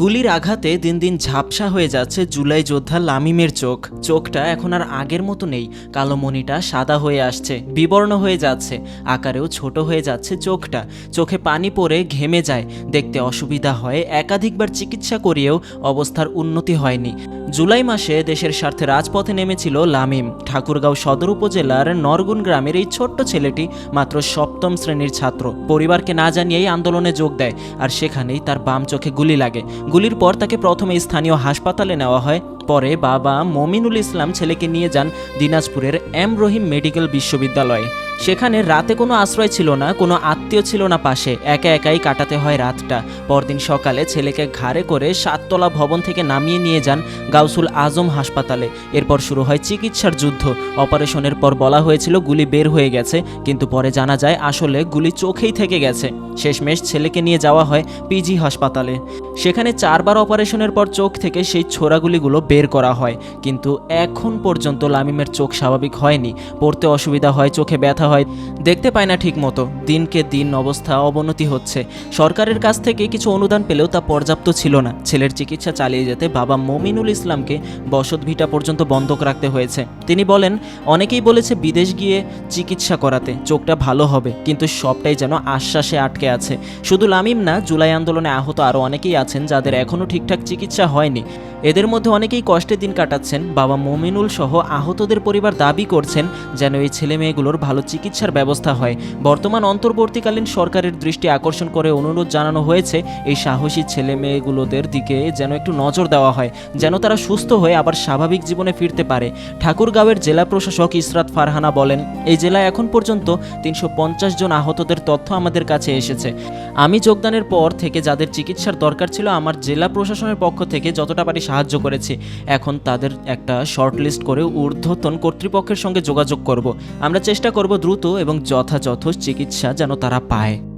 গুলির আঘাতে দিন দিন ঝাপসা হয়ে যাচ্ছে জুলাই যোদ্ধা লামিমের চোখ। চোখটা এখন আর আগের মতো নেই। কালো মণিটা সাদা হয়ে আসছে, বিবর্ণ হয়ে যাচ্ছে। আকারেও ছোট হয়ে যাচ্ছে চোখটা। চোখে পানি পড়ে ঘেমে যায়। দেখতে অসুবিধা হয়, একাধিকবার চিকিৎসা করিয়েও অবস্থার উন্নতি হয়নি। জুলাই মাসে দেশের স্বার্থে রাজপথে নেমেছিল লামিম। ঠাকুরগাঁও সদর উপজেলার নরগুন গ্রামের এই ছোট্ট ছেলেটি মাত্র সপ্তম শ্রেণির ছাত্র। পরিবারকে না জানিয়েই আন্দোলনে যোগ দেয়, আর সেখানেই তার বাম চোখে গুলি লাগে। গুলির পর তাকে প্রথমে স্থানীয় হাসপাতালে নেওয়া হয় পরে বাবা মমিনুল ইসলাম ছেলেকে নিয়ে যান দিনাজপুরের এম রহিম মেডিকেল বিশ্ববিদ্যালয়ে। সেখানে রাতে কোনো আশ্রয় ছিল না, কোনো আত্মীয় ছিল না পাশে। একা একাই কাটাতে হয় রাতটা। পরদিন সকালে ছেলেকে ঘাড়ে করে সাততলা ভবন থেকে নামিয়ে নিয়ে যান গাউসুল আজম হাসপাতালে। এরপর শুরু হয় চিকিৎসার যুদ্ধ। অপারেশনের পর বলা হয়েছিল গুলি বের হয়ে গেছে, কিন্তু পরে জানা যায় আসলে গুলি চোখেই থেকে গেছে। শেষমেশ ছেলেকে নিয়ে যাওয়া হয় পিজি হাসপাতালে। সেখানে চারবার অপারেশনের পর চোখ থেকে সেই ছোড়াগুলিগুলো বের করা হয়। কিন্তু এখন পর্যন্ত লামিমের চোখ স্বাভাবিক হয়নি। পড়তে অসুবিধা হয়, চোখে ব্যথা হয়, দেখতে পায় না ঠিক মতো দিনকে দিন অবস্থা অবনতি হচ্ছে। সরকারের কাছ থেকে কিছু অনুদান পেলেও তা পর্যাপ্ত ছিল না। ছেলের চিকিৎসা চালিয়ে যেতে বাবা মমিনুল ইসলামকে বসত ভিটা পর্যন্ত বন্ধক রাখতে হয়েছে। তিনি বলেন, অনেকেই বলেছে বিদেশ গিয়ে চিকিৎসা করাতে চোখটা ভালো হবে, কিন্তু সবটাই যেন আশ্বাসে আটকে আছে। শুধু লামিম না, জুলাই আন্দোলনে আহত আরও অনেকেই আছেন যাদের এখনও ঠিকঠাক চিকিৎসা হয়নি। এদের মধ্যে অনেকেই কষ্টে দিন কাটাচ্ছেন, বাবা মমিনুল সহ আহতদের পরিবার দাবি করছেন যেন এই ছেলে মেয়েগুলোর ভালো চিকিৎসার ব্যবস্থা হয়। বর্তমান অন্তর্বর্তীকালীন সরকারের দৃষ্টি আকর্ষণ করে অনুরোধ জানানো হয়েছে, এই সাহসী ছেলে মেয়েগুলোদের দিকে যেন একটু নজর দেওয়া হয়, যেন তারা সুস্থ হয়ে আবার স্বাভাবিক জীবনে ফিরতে পারে। ঠাকুরগাঁওয়ের জেলা প্রশাসক ইসরাত ফারহানা বলেন, এই জেলায় এখন পর্যন্ত তিনশো পঞ্চাশ জন আহতদের তথ্য আমাদের কাছে এসেছে। আমি যোগদানের পর থেকে যাদের চিকিৎসার দরকার ছিল, আমার জেলা প্রশাসনের পক্ষ থেকে যতটা পারি সাহায্য করেছি। এখন তাদের একটা শর্ট লিস্ট করে ঊর্ধ্বতন কর্তৃপক্ষের সঙ্গে যোগাযোগ করব। আমরা চেষ্টা করব দ্রুত এবং যথাযথ চিকিৎসা যেন তারা পায়।